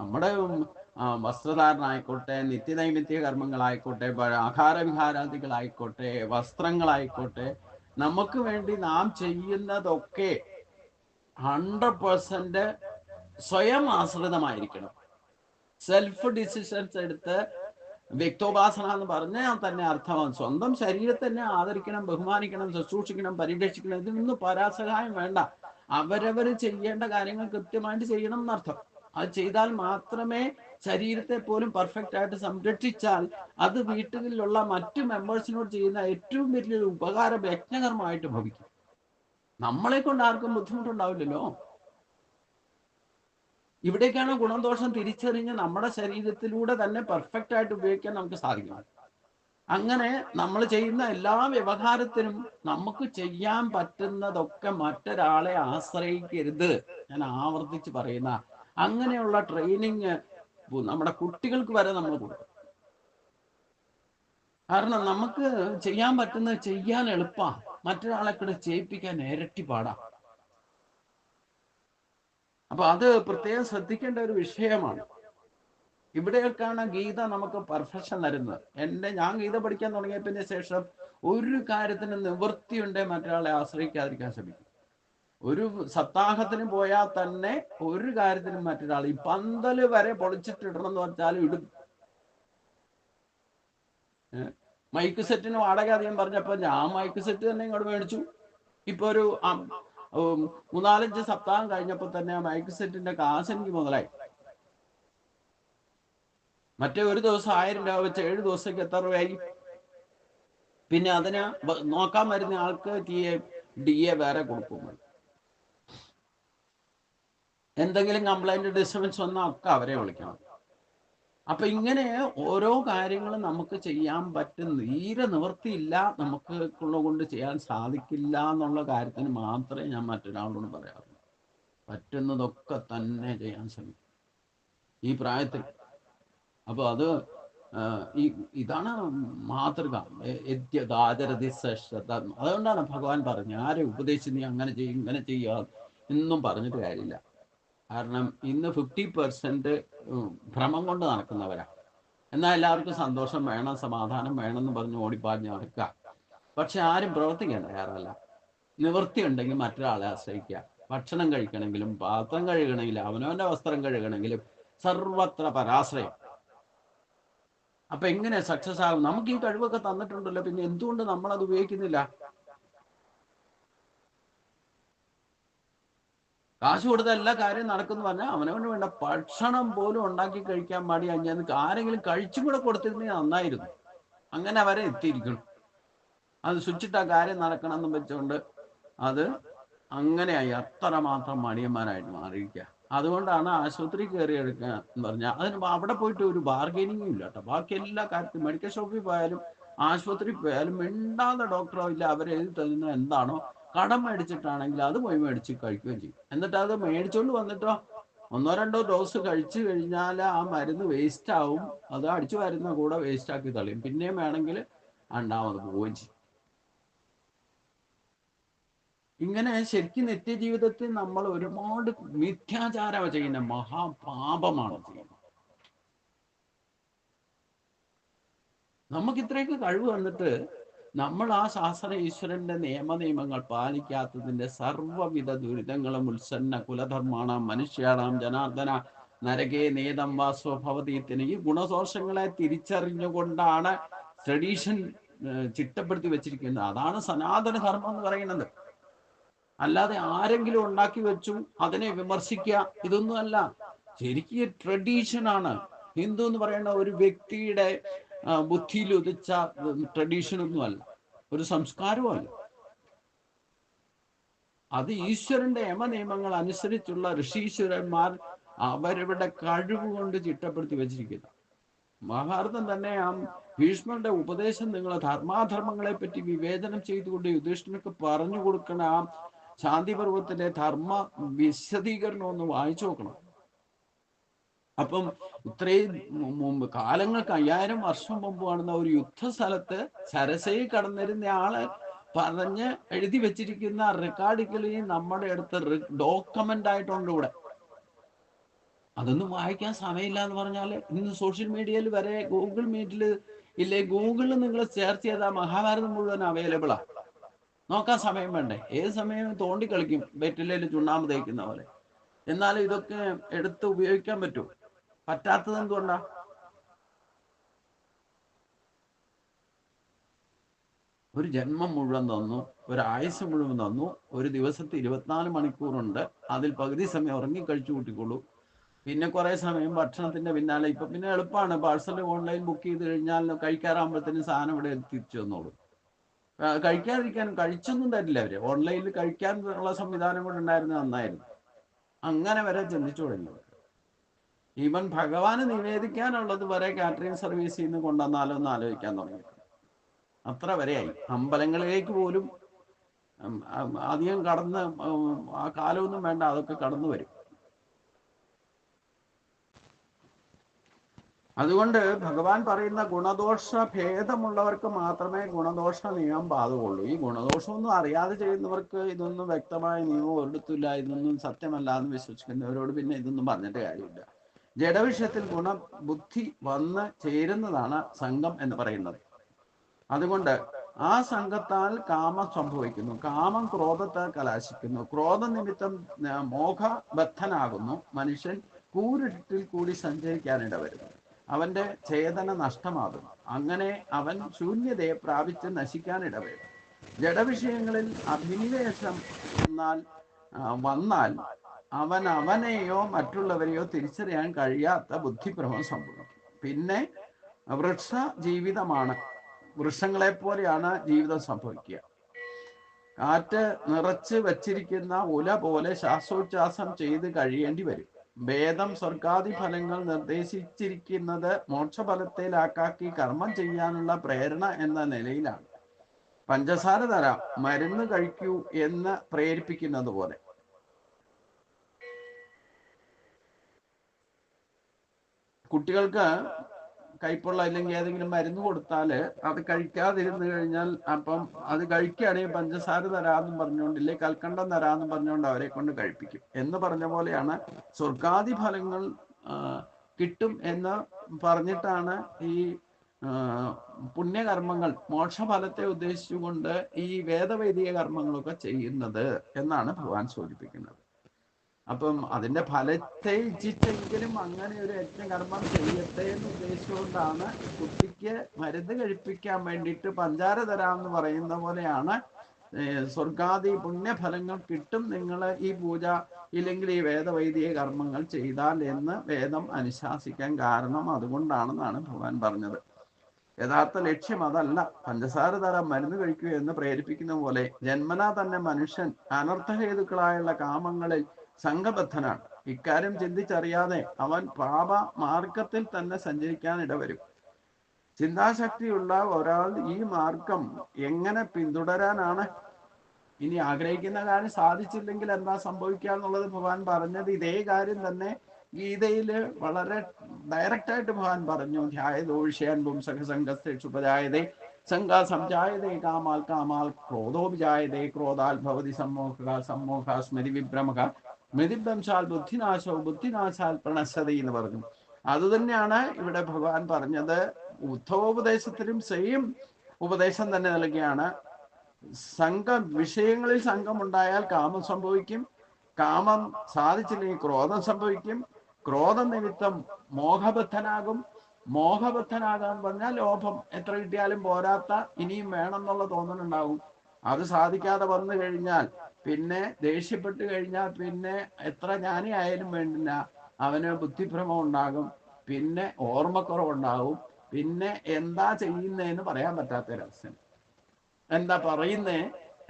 നമ്മുടെ വസ്ത്രധാരണായിക്കോട്ടെ നിത്യനൈമിത്യ കർമ്മങ്ങളായിക്കോട്ടെ ആഹാരവിഹാരാദികളായിക്കോട്ടെ വസ്ത്രങ്ങളായിക്കോട്ടെ നമുക്ക് വേണ്ടി നാം ചെയ്യുന്നതൊക്കെ ഹൺഡ്രഡ് പെർസെന്റ് സ്വയം ആശ്രിതമായിരിക്കണം. സെൽഫ് ഡിസിഷൻസ് എടുത്ത് വ്യക്തോപാസന എന്ന് പറഞ്ഞാൽ തന്നെ അർത്ഥമാണ് സ്വന്തം ശരീരത്തെ തന്നെ ആദരിക്കണം ബഹുമാനിക്കണം ശുശ്രൂഷിക്കണം പരിരക്ഷിക്കണം. ഇതിനൊന്നും പരാസഹായം വേണ്ട. അവരവർ ചെയ്യേണ്ട കാര്യങ്ങൾ കൃത്യമായിട്ട് ചെയ്യണം എന്നർത്ഥം. അത് ചെയ്താൽ മാത്രമേ ശരീരത്തെ പോലും പെർഫെക്റ്റ് ആയിട്ട് സംരക്ഷിച്ചാൽ അത് വീട്ടിലുള്ള മറ്റു മെമ്പേഴ്സിനോട് ചെയ്യുന്ന ഏറ്റവും വലിയൊരു ഉപകാരം യജ്ഞകർമ്മമായിട്ട് ഭവിക്കും. നമ്മളെ കൊണ്ട് ആർക്കും ബുദ്ധിമുട്ടുണ്ടാവില്ലല്ലോ. ഇവിടേക്കാണ് ഗുണദോഷം തിരിച്ചറിഞ്ഞ് നമ്മുടെ ശരീരത്തിലൂടെ തന്നെ പെർഫെക്റ്റ് ആയിട്ട് ഉപയോഗിക്കാൻ നമുക്ക് സാധിക്കണം അങ്ങനെ നമ്മൾ ചെയ്യുന്ന എല്ലാ വ്യവഹാരത്തിനും നമുക്ക് ചെയ്യാൻ പറ്റുന്നതൊക്കെ മറ്റൊരാളെ ആശ്രയിക്കരുത്. ഞാൻ ആവർത്തിച്ച് പറയുന്ന അങ്ങനെയുള്ള ട്രെയിനിങ് നമ്മുടെ കുട്ടികൾക്ക് വരെ നമ്മൾ കൊടുക്കും കാരണം നമുക്ക് ചെയ്യാൻ പറ്റുന്നത് ചെയ്യാൻ എളുപ്പമാണ് മറ്റൊരാളെ കൂടെ ചെയ്യിപ്പിക്കാൻ ഇരട്ടി പാടാം. അപ്പൊ അത് പ്രത്യേകം ശ്രദ്ധിക്കേണ്ട ഒരു വിഷയമാണ്. ഇവിടെയൊക്കെയാണ് ഗീത നമുക്ക് പെർഫെക്ഷൻ തരുന്നത്. എന്റെ ഞാൻ ഗീത പഠിക്കാൻ തുടങ്ങിയതിന് ശേഷം ഒരു കാര്യത്തിന് നിവൃത്തിയുണ്ടേ മറ്റൊരാളെ ആശ്രയിക്കാതിരിക്കാൻ ശ്രമിക്കും. ഒരു സപ്താഹത്തിന് പോയാൽ തന്നെ ഒരു കാര്യത്തിനും മറ്റൊരാൾ ഈ പന്തൽ വരെ പൊളിച്ചിട്ടിടണം എന്ന് വെച്ചാൽ ഇടും മൈക്ക് സെറ്റിന് വാടക അധികം പറഞ്ഞപ്പോ ഞാൻ മൈക്ക് സെറ്റ് തന്നെ ഇങ്ങോട്ട് മേടിച്ചു. ഇപ്പൊ ഒരു മൂന്നാലഞ്ച് സപ്താഹം കഴിഞ്ഞപ്പോൾ തന്നെ മൈക്ക് സെറ്റിന്റെ കാശ് എനിക്ക് മുതലായി. മറ്റേ ഒരു ദിവസം ആയിരം രൂപ വെച്ച് ഏഴ് ദിവസത്തേക്ക് എത്ര രൂപയായി? പിന്നെ അതിന് നോക്കാൻ വരുന്ന ആൾക്ക് ടി എ ഡി എ വേറെ കൊടുക്കും. എന്തെങ്കിലും കംപ്ലൈന്റ് ഡിസ്റ്റർബൻസ് വന്നാൽ ഒക്കെ അവരെ വിളിക്കണം. അപ്പൊ ഇങ്ങനെ ഓരോ കാര്യങ്ങളും നമുക്ക് ചെയ്യാൻ പറ്റും. തീരെ നിവൃത്തിയില്ല നമുക്ക് കൊണ്ട് ചെയ്യാൻ സാധിക്കില്ല എന്നുള്ള കാര്യത്തിന് മാത്രമേ ഞാൻ മറ്റൊരാളോട് പറയാറുള്ളൂ. പറ്റുന്നതൊക്കെ തന്നെ ചെയ്യാൻ ശ്രമിക്കും. ഈ പ്രായത്തിൽ. അപ്പൊ അത് ഈ ഇതാണ് മാതൃക. യദ്യദാചരതി അതുകൊണ്ടാണ് ഭഗവാൻ പറഞ്ഞു ആരെ ഉപദേശിച്ച് നീ അങ്ങനെ ചെയ്യും ഇങ്ങനെ ചെയ്യുക എന്നും പറഞ്ഞിട്ട് കാര്യമില്ല. കാരണം ഇന്ന് ഫിഫ്റ്റി പെർസെന്റ് ഭ്രമം കൊണ്ട് നടക്കുന്നവരാ. എന്നാൽ എല്ലാവർക്കും സന്തോഷം വേണം സമാധാനം വേണം എന്ന് പറഞ്ഞ് ഓടിപ്പാഞ്ഞ് നടക്കുക. പക്ഷെ ആരും പ്രവർത്തിക്കാൻ തയ്യാറല്ല നിവൃത്തി ഉണ്ടെങ്കിൽ മറ്റൊരാളെ ആശ്രയിക്കുക. ഭക്ഷണം കഴിക്കണമെങ്കിലും പാത്രം കഴുകണമെങ്കിലും അവനവന്റെ വസ്ത്രം കഴുകണമെങ്കിലും സർവത്ര പരാശ്രയം. അപ്പൊ എങ്ങനെ സക്സസ് ആകും? നമുക്ക് ഈ കഴിവൊക്കെ തന്നിട്ടുണ്ടല്ലോ പിന്നെ എന്തുകൊണ്ട് നമ്മൾ അത് ഉപയോഗിക്കുന്നില്ല? കാശ് കൊടുത്ത എല്ലാ കാര്യം നടക്കുന്നു പറഞ്ഞാൽ അവനവന് വേണ്ട. ഭക്ഷണം പോലും ഉണ്ടാക്കി കഴിക്കാൻ മടി അഞ്ഞാന്ന് ആരെങ്കിലും കഴിച്ചും കൂടെ കൊടുത്തിരുന്നെങ്കിൽ നന്നായിരുന്നു. അങ്ങനെ അവരെ എത്തിയിരിക്കണം അത് സ്വിച്ചിട്ട കാര്യം നടക്കണം എന്ന് വെച്ചുകൊണ്ട് അത് അങ്ങനെയായി. അത്രമാത്രം മടിയന്മാരായിട്ട് മാറിയിരിക്കുക. അതുകൊണ്ടാണ് ആശുപത്രി കയറി എടുക്കുക എന്ന് പറഞ്ഞാൽ അതിന് അവിടെ പോയിട്ട് ഒരു ബാർഗൈനിങ്ങും ഇല്ല കേട്ടോ ബാക്കി എല്ലാ കാര്യത്തിലും മെഡിക്കൽ ഷോപ്പിൽ പോയാലും ആശുപത്രി പോയാലും മിണ്ടാതെ ഡോക്ടറോ ഇല്ല അവരെഴുതി തരുന്ന എന്താണോ കടം മേടിച്ചിട്ടാണെങ്കിൽ അത് പോയി മേടിച്ച് കഴിക്കുകയും ചെയ്യും. എന്നിട്ട് അത് മേടിച്ചോണ്ട് വന്നിട്ടോ? ഒന്നോ രണ്ടോ ഡോസ് കഴിച്ചു കഴിഞ്ഞാൽ ആ മരുന്ന് വേസ്റ്റ് ആവും. അത് അടിച്ചു വരുന്ന കൂടെ വേസ്റ്റ് ആക്കി തള്ളിയും. പിന്നെയും വേണമെങ്കിൽ രണ്ടാമത് പോവുകയും ചെയ്യും. ഇങ്ങനെ ശരിക്കും നിത്യജീവിതത്തിൽ നമ്മൾ ഒരുപാട് മിഥ്യാചാരം ചെയ്യുന്ന മഹാപാപമാണ് ചെയ്യുന്നത്. നമുക്ക് ഇത്രയൊക്കെ കഴിവ് വന്നിട്ട് നമ്മൾ ആ ശാസ്ത്ര ഈശ്വരന്റെ നിയമ നിയമങ്ങൾ പാലിക്കാത്തതിന്റെ സർവവിധ ദുരിതങ്ങളും ഉത്സന്ന കുലധർമാണ മനുഷ്യാണാം ജനാർദ്ദന നരകേ നേതം വാസ്വഭവതീത്തിന് ഈ ഗുണദോഷങ്ങളെ തിരിച്ചറിഞ്ഞുകൊണ്ടാണ് ട്രഡീഷൻ ചിട്ടപ്പെടുത്തി വെച്ചിരിക്കുന്നത്. അതാണ് സനാതന ധർമ്മം എന്ന് പറയുന്നത്. അല്ലാതെ ആരെങ്കിലും ഉണ്ടാക്കി വെച്ചു അതിനെ വിമർശിക്കുക ഇതൊന്നുമല്ല. ശരിക്കും ട്രഡീഷനാണ് ഹിന്ദു എന്ന് പറയുന്ന ഒരു വ്യക്തിയുടെ ബുദ്ധിയിൽ ഉദിച്ച ട്രഡീഷൻ ഒന്നുമല്ല. ഒരു സംസ്കാരവുമല്ല. അത് ഈശ്വരന്റെ യമനിയമങ്ങൾ അനുസരിച്ചുള്ള ഋഷീശ്വരന്മാർ അവരവരുടെ കഴിവ് കൊണ്ട് ചിട്ടപ്പെടുത്തി വെച്ചിരിക്കുന്നു. മഹാഭാരതം തന്നെ ആ ഭീഷ്മരുടെ ഉപദേശം നിങ്ങൾ ധർമാധർമ്മങ്ങളെ പറ്റി വിവേചനം ചെയ്തുകൊണ്ട് യുധിഷ്ഠിരക്ക് പറഞ്ഞു കൊടുക്കണ ആ ശാന്തിപർവത്തിലെ ധർമ്മ വിശദീകരണം ഒന്ന് വായിച്ചു നോക്കണം. അപ്പം ഇത്രയും മുമ്പ് കാലങ്ങൾക്ക് അയ്യായിരം വർഷം മുമ്പ് കാണുന്ന ഒരു യുദ്ധസ്ഥലത്ത് സരസയിൽ കടന്നിരുന്ന ആൾ പറഞ്ഞ് എഴുതി വെച്ചിരിക്കുന്ന റെക്കോർഡിക്കലി നമ്മുടെ അടുത്ത് ഡോക്യുമെന്റ് ആയിട്ടുണ്ട് ഇവിടെ. അതൊന്നും വായിക്കാൻ സമയമില്ല എന്ന് പറഞ്ഞാൽ ഇന്ന് സോഷ്യൽ മീഡിയയിൽ വരെ ഗൂഗിൾ മീറ്റിൽ ഇല്ലേ ഗൂഗിളിൽ നിങ്ങൾ സെർച്ച് ചെയ്താൽ മഹാഭാരതം മുഴുവൻ അവൈലബിളാ നോക്കാൻ സമയം വേണ്ടേ? ഏത് സമയം തോണ്ടി കളിക്കും വെറ്റിലയിൽ ചുണ്ണാമ്പ് തേക്കുന്ന പോലെ. എന്നാലും ഇതൊക്കെ എടുത്ത് ഉപയോഗിക്കാൻ പറ്റും. പറ്റാത്തത് എന്തുകൊണ്ടാ? ഒരു ജന്മം മുഴുവൻ തന്നു ഒരു മുഴുവൻ തന്നു ഒരു ദിവസത്തെ ഇരുപത്തിനാല് മണിക്കൂറുണ്ട്. അതിൽ പകുതി സമയം ഉറങ്ങി കഴിച്ചു കൂട്ടിക്കോളൂ. പിന്നെ കുറെ സമയം ഭക്ഷണത്തിന്റെ പിന്നാലെ ഇപ്പൊ പിന്നെ എളുപ്പമാണ്. പാഴ്സൽ ഓൺലൈൻ ബുക്ക് ചെയ്ത് കഴിഞ്ഞാൽ കഴിക്കാറാകുമ്പോഴത്തേനും സാധനം ഇവിടെ തിരിച്ചു വന്നോളൂ. കഴിക്കാതിരിക്കാനും കഴിച്ചൊന്നും തരില്ല അവർ. ഓൺലൈനിൽ കഴിക്കാൻ ഉള്ള സംവിധാനം കൂടെ ഉണ്ടായിരുന്നത് നന്നായിരുന്നു. അങ്ങനെ വരെ ചിന്തിച്ചു തുടങ്ങി ഈവൻ ഭഗവാന് നിവേദിക്കാനുള്ളത് വരെ കാറ്ററിംഗ് സർവീസിൽ നിന്ന് കൊണ്ടുവന്നാലോ എന്ന് ആലോചിക്കാൻ തുടങ്ങി. അത്ര വരെയായി അമ്പലങ്ങളിലേക്ക് പോലും അധികം കടന്ന് ആ കാലമൊന്നും വേണ്ട അതൊക്കെ കടന്നു വരും. അതുകൊണ്ട് ഭഗവാൻ പറയുന്ന ഗുണദോഷ ഭേദമുള്ളവർക്ക് മാത്രമേ ഗുണദോഷ നിയമം ബാധകമുള്ളൂ. ഈ ഗുണദോഷമൊന്നും അറിയാതെ ചെയ്യുന്നവർക്ക് ഇതൊന്നും വ്യക്തമായ നിയമം ഒരിടത്തില്ല ഇതൊന്നും സത്യമല്ല എന്ന് വിശ്വസിക്കുന്നവരോട് പിന്നെ ഇതൊന്നും പറഞ്ഞിട്ട് കാര്യമില്ല. ജഡവിഷയത്തിൽ ഗുണം ബുദ്ധി വന്ന് ചേരുന്നതാണ് സംഘം എന്ന് പറയുന്നത്. അതുകൊണ്ട് ആ സംഘത്താൽ കാമം സംഭവിക്കുന്നു. കാമം ക്രോധത്താൽ കലാശിക്കുന്നു. ക്രോധ നിമിത്തം മോഹബദ്ധനാകുന്നു മനുഷ്യൻ. കൂരിട്ടിൽ കൂടി സഞ്ചരിക്കാനിട വരുന്നു അവന്റെ ചേതന നഷ്ടമാകുന്നു. അങ്ങനെ അവൻ ശൂന്യതയെ പ്രാപിച്ച് നശിക്കാനിട വരും ജഡവിഷയങ്ങളിൽ അഭിനിവേശം എന്നാൽ വന്നാൽ അവൻ അവനെയോ മറ്റുള്ളവരെയോ തിരിച്ചറിയാൻ കഴിയാത്ത ബുദ്ധിഭ്രമം സംഭവിക്കും. പിന്നെ വൃക്ഷ ജീവിതമാണ് വൃക്ഷങ്ങളെ പോലെയാണ് ജീവിതം സംഭവിക്കുക. കാറ്റ് നിറച്ച് വച്ചിരിക്കുന്ന ഉല പോലെ ശ്വാസോച്ഛ്വാസം ചെയ്ത് കഴിയേണ്ടി വരും. വേദം സ്വർഗാദി ഫലങ്ങൾ നിർദ്ദേശിച്ചിരിക്കുന്നത് മോക്ഷഫലത്തിലാക്കാക്കി കർമ്മം ചെയ്യാനുള്ള പ്രേരണ എന്ന നിലയിലാണ്. പഞ്ചസാര തരാം. മരുന്ന് കഴിക്കൂ എന്ന് പ്രേരിപ്പിക്കുന്നത് പോലെ കുട്ടികൾക്ക് കൈപ്പുള്ള അല്ലെങ്കിൽ ഏതെങ്കിലും മരുന്ന് കൊടുത്താൽ അത് കഴിക്കാതിരുന്നു കഴിഞ്ഞാൽ അപ്പം അത് കഴിക്കുകയാണെങ്കിൽ പഞ്ചസാര തരാമെന്നും പറഞ്ഞുകൊണ്ട് ഇല്ലേ കൽക്കണ്ടം തരാമെന്നും പറഞ്ഞുകൊണ്ട് അവരെ കൊണ്ട് കഴിപ്പിക്കും. എന്ന് പറഞ്ഞ പോലെയാണ് സ്വർഗാദി ഫലങ്ങൾ കിട്ടും എന്ന് പറഞ്ഞിട്ടാണ് ഈ പുണ്യകർമ്മങ്ങൾ മോക്ഷഫലത്തെ ഉദ്ദേശിച്ചുകൊണ്ട് ഈ വേദവൈദിക കർമ്മങ്ങളൊക്കെ ചെയ്യുന്നത് എന്നാണ് ഭഗവാൻ സൂചിപ്പിക്കുന്നത്. അപ്പം അതിന്റെ ഫലത്തെ ഇച്ഛിച്ചെങ്കിലും അങ്ങനെ ഒരു യജ്ഞകർമ്മം ചെയ്യട്ടെ എന്ന് ഉദ്ദേശിച്ചുകൊണ്ടാണ് കുട്ടിക്ക് മരുന്ന് കഴിപ്പിക്കാൻ വേണ്ടിയിട്ട് പഞ്ചാര തരാമെന്ന് പറയുന്ന പോലെയാണ് സ്വർഗാദി പുണ്യഫലങ്ങൾ കിട്ടും നിങ്ങൾ ഈ പൂജ ഇല്ലെങ്കിൽ ഈ വേദവൈദിക കർമ്മങ്ങൾ ചെയ്താൽ എന്ന് വേദം അനുശാസിക്കാൻ കാരണം അതുകൊണ്ടാണെന്നാണ് ഭഗവാൻ പറഞ്ഞത്. യഥാർത്ഥ ലക്ഷ്യം അതല്ല പഞ്ചസാര തരം മരുന്ന് കഴിക്കുക എന്ന് പ്രേരിപ്പിക്കുന്ന പോലെ ജന്മനാ തന്നെ മനുഷ്യൻ അനർത്ഥഹേതുക്കളായുള്ള കാമങ്ങളിൽ സംഘബദ്ധനാണ്. ഇക്കാര്യം ചിന്തിച്ചറിയാതെ അവൻ പാപ മാർഗത്തിൽ തന്നെ സഞ്ചരിക്കാൻ ഇടവരും. ചിന്താശക്തിയുള്ള ഒരാൾ ഈ മാർഗം എങ്ങനെ പിന്തുടരാനാണ് ഇനി ആഗ്രഹിക്കുന്ന കാര്യം സാധിച്ചില്ലെങ്കിൽ എന്താ സംഭവിക്കുക എന്നുള്ളത് ഭഗവാൻ പറഞ്ഞത് ഇതേ കാര്യം തന്നെ ഗീതയിൽ വളരെ ഡയറക്റ്റ് ആയിട്ട് ഭഗവാൻ പറഞ്ഞു സംഘസ്ഥേഷുപജായതേ സംഘ സംജായതേ കാമാൽ കാമാൽ ക്രോധോപജായതേ ക്രോധാൽ ഭവതി സമ്മോഹ സമ്മോഹ സ്മൃതി വിഭ്രമക സ്മൃതിഭ്രംശാൽ ബുദ്ധിനാശോ ബുദ്ധിനാശാൽ പ്രണശതി എന്ന് പറഞ്ഞു. അത് തന്നെയാണ് ഇവിടെ ഭഗവാൻ പറഞ്ഞത്. ഉദ്ധവോപദേശത്തിലും സെയിം ഉപദേശം തന്നെ നൽകുകയാണ് സംഘം വിഷയങ്ങളിൽ സംഘം ഉണ്ടായാൽ കാമം സംഭവിക്കും. കാമം സാധിച്ചില്ലെങ്കിൽ ക്രോധം സംഭവിക്കും. ക്രോധം നിമിത്തം മോഹബദ്ധനാകും. മോഹബദ്ധനാകാൻ പറഞ്ഞാൽ ലോഭം എത്ര കിട്ടിയാലും പോരാത്ത ഇനിയും വേണം എന്നുള്ള തോന്നലുണ്ടാവും. അത് സാധിക്കാതെ വന്നു കഴിഞ്ഞാൽ പിന്നെ ദേഷ്യപ്പെട്ട് കഴിഞ്ഞാൽ പിന്നെ എത്ര ജ്ഞാനി ആയാലും വേണ്ടില്ല. അവന് ബുദ്ധിഭ്രമം ഉണ്ടാകും. പിന്നെ ഓർമ്മക്കുറവുണ്ടാകും. പിന്നെ എന്താ ചെയ്യുന്നതെന്ന് പറയാൻ പറ്റാത്തൊരവസ്ഥ എന്താ പറയുന്നേ?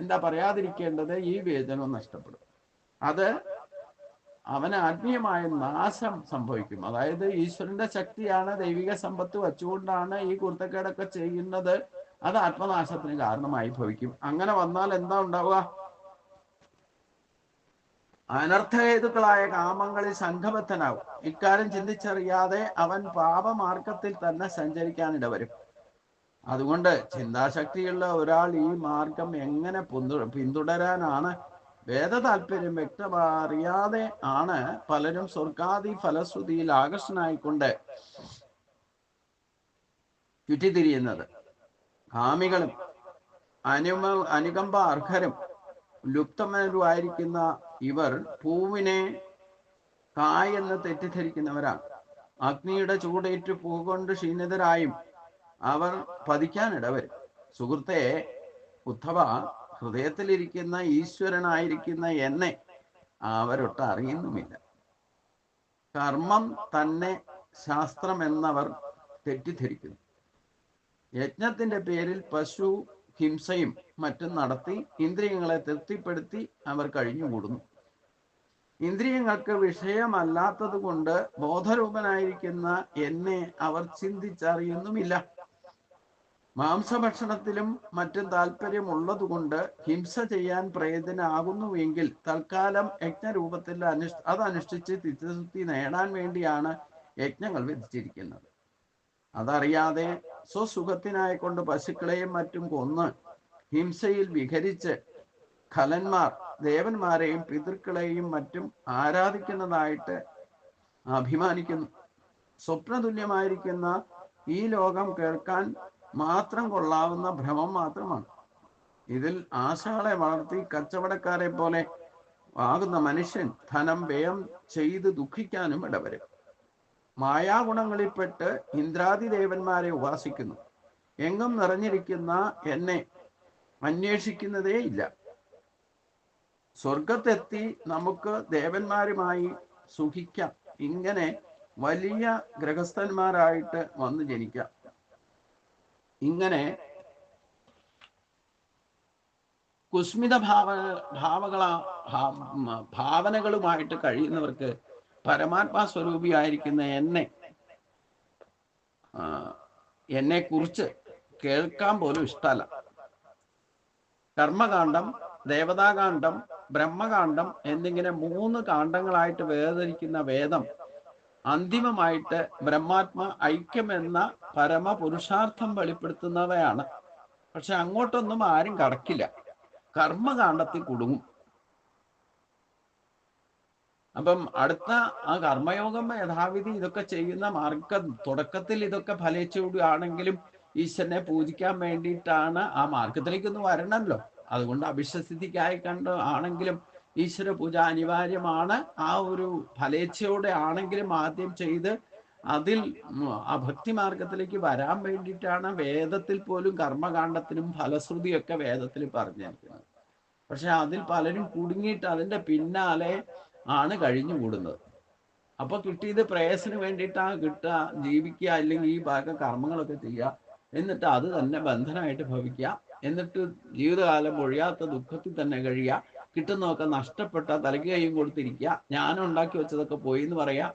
എന്താ പറയാതിരിക്കേണ്ടത് ഈ വേദനം നഷ്ടപ്പെടും. അത് അവന് ആത്മീയമായ നാശം സംഭവിക്കും. അതായത് ഈശ്വരന്റെ ശക്തിയാണ് ദൈവിക സമ്പത്ത് വച്ചുകൊണ്ടാണ് ഈ കുർത്തക്കേടൊക്കെ ചെയ്യുന്നത്. അത് ആത്മനാശത്തിന് കാരണമായി ഭവിക്കും. അങ്ങനെ വന്നാൽ എന്താ ഉണ്ടാവുക? അനർത്ഥഹേതുക്കളായ കാമങ്ങളിൽ സംഘബദ്ധനാവും. ഇക്കാര്യം ചിന്തിച്ചറിയാതെ അവൻ പാപമാർഗത്തിൽ തന്നെ സഞ്ചരിക്കാൻ ഇടവരും അതുകൊണ്ട് ചിന്താശക്തിയുള്ള ഒരാൾ ഈ മാർഗം എങ്ങനെ പിന്തു- പിന്തുടരാനാണ് വേദ താല്പര്യം വ്യക്തമറിയാതെ ആണ് പലരും സ്വർഗാദി ഫലശ്രുതിയിൽ ആകർഷനായിക്കൊണ്ട് ചുറ്റിത്തിരിയുന്നത്. കാമികളും അനുമ അനുകമ്പ അർഹരും ലുപ്തമനുമായിരിക്കുന്ന ഇവർ പൂവിനെ കായെന്ന് തെറ്റിദ്ധരിക്കുന്നവരാണ്. അഗ്നിയുടെ ചൂടേറ്റ് പൂകൊണ്ട് ക്ഷീണിതരായും അവർ പതിക്കാനിടവരും. സുഹൃത്തെ ഉദ്ധവ ഹൃദയത്തിലിരിക്കുന്ന ഈശ്വരനായിരിക്കുന്ന എന്നെ അവരൊട്ട് അറിയുന്നുമില്ല. കർമ്മം തന്നെ ശാസ്ത്രമെന്നവർ തെറ്റിദ്ധരിക്കുന്നു. യജ്ഞത്തിന്റെ പേരിൽ പശു ഹിംസയും മറ്റും നടത്തി ഇന്ദ്രിയങ്ങളെ തൃപ്തിപ്പെടുത്തി അവർ കഴിഞ്ഞുകൂടുന്നു. ഇന്ദ്രിയങ്ങൾക്ക് വിഷയമല്ലാത്തത് കൊണ്ട് ബോധരൂപനായിരിക്കുന്ന എന്നെ അവർ ചിന്തിച്ചറിയുന്നുമില്ല. മാംസഭക്ഷണത്തിലും മറ്റും താല്പര്യമുള്ളതുകൊണ്ട് ഹിംസ ചെയ്യാൻ പ്രേതനാകുന്നുവെങ്കിൽ തൽക്കാലം യജ്ഞരൂപത്തിൽ അനുഷ് അതനുഷ്ഠിച്ച് തിരുത്തി നേടാൻ വേണ്ടിയാണ് യജ്ഞങ്ങൾ വിധിച്ചിരിക്കുന്നത്. അതറിയാതെ സ്വസുഖത്തിനായി കൊണ്ട് പശുക്കളെയും മറ്റും കൊന്ന് ഹിംസയിൽ വിഹരിച്ച് ഖലന്മാർ ദേവന്മാരെയും പിതൃക്കളെയും മറ്റും ആരാധിക്കുന്നതായിട്ട് അഭിമാനിക്കുന്നു. സ്വപ്നതുല്യമായിരിക്കുന്ന ഈ ലോകം കേൾക്കാൻ മാത്രം കൊള്ളാവുന്ന ഭ്രമം മാത്രമാണ്. ഇതിൽ ആശകളെ വളർത്തി കച്ചവടക്കാരെ പോലെ ആകുന്ന മനുഷ്യൻ ധനം വ്യയം ചെയ്ത് ദുഃഖിക്കാനും ഇടവരും. മായാഗുണങ്ങളിൽപ്പെട്ട് ഇന്ദ്രാദി ദേവന്മാരെ ഉപാസിക്കുന്നു. എങ്ങും നിറഞ്ഞിരിക്കുന്ന എന്നെ അന്വേഷിക്കുന്നതേ ഇല്ല. സ്വർഗത്തെത്തി നമുക്ക് ദേവന്മാരുമായി സുഖിക്കാം. ഇങ്ങനെ വലിയ ഗ്രഹസ്ഥന്മാരായിട്ട് വന്നു ജനിക്കാം. ഇങ്ങനെ കുസ്മിത ഭാവ ഭാവകളാ ഭാവനകളുമായിട്ട് കഴിയുന്നവർക്ക് പരമാത്മാ സ്വരൂപിയായിരിക്കുന്ന എന്നെ എന്നെ കുറിച്ച് കേൾക്കാൻ പോലും ഇഷ്ടമല്ല. കർമ്മകാന്ഡം ദേവതാകാന്ഡം ബ്രഹ്മകാന്ഡം എന്നിങ്ങനെ മൂന്ന് കാണ്ഡങ്ങളായിട്ട് വേർതിരിക്കുന്ന വേദം അന്തിമമായിട്ട് ബ്രഹ്മാത്മ ഐക്യം എന്ന പരമപുരുഷാർത്ഥം വെളിപ്പെടുത്തുന്നവയാണ്. പക്ഷെ അങ്ങോട്ടൊന്നും ആരും കടക്കില്ല. കർമ്മകാന്ഡത്തിൽ കുടുങ്ങും. അപ്പം അടുത്ത ആ കർമ്മയോഗം യഥാവിധി ഇതൊക്കെ ചെയ്യുന്ന മാർഗ തുടക്കത്തിൽ ഇതൊക്കെ ഫലിച്ചുകൂടിയാണെങ്കിലും ഈശ്വരനെ പൂജിക്കാൻ വേണ്ടിയിട്ടാണ് ആ മാർഗത്തിലേക്കൊന്ന് വരണമല്ലോ അതുകൊണ്ട് അഭിശ്വസിദ്ധിക്കായി കണ്ട് ആണെങ്കിലും ഈശ്വര പൂജ അനിവാര്യമാണ്. ആ ഒരു ഫലേച്ഛയോടെ ആണെങ്കിലും ആദ്യം ചെയ്ത് അതിൽ ആ ഭക്തി മാർഗത്തിലേക്ക് വരാൻ വേണ്ടിയിട്ടാണ് വേദത്തിൽ പോലും കർമ്മകാണ്ഡത്തിനും ഫലശ്രുതിയൊക്കെ വേദത്തിൽ പറഞ്ഞിരിക്കുന്നത്. പക്ഷെ അതിൽ പലരും കുടുങ്ങിയിട്ട് അതിന്റെ പിന്നാലെ ആണ് കഴിഞ്ഞുകൂടുന്നത് അപ്പൊ കിട്ടിയത് പ്രേയസിന് വേണ്ടിയിട്ടാണ് കിട്ടുക ജീവിക്കുക അല്ലെങ്കിൽ ഈ ഭാഗ കർമ്മങ്ങളൊക്കെ ചെയ്യുക. എന്നിട്ട് അത് തന്നെ ബന്ധനമായിട്ട് ഭവിക്കുക. എന്നിട്ട് ജീവിതകാലം ഒഴിയാത്ത ദുഃഖത്തിൽ തന്നെ കഴിയുക. കിട്ടുന്നതൊക്കെ നഷ്ടപ്പെട്ട തലയ്ക്ക് കൈയും കൊടുത്തിരിക്കുക. ഞാൻ ഉണ്ടാക്കി വെച്ചതൊക്കെ പോയി എന്ന് പറയാ.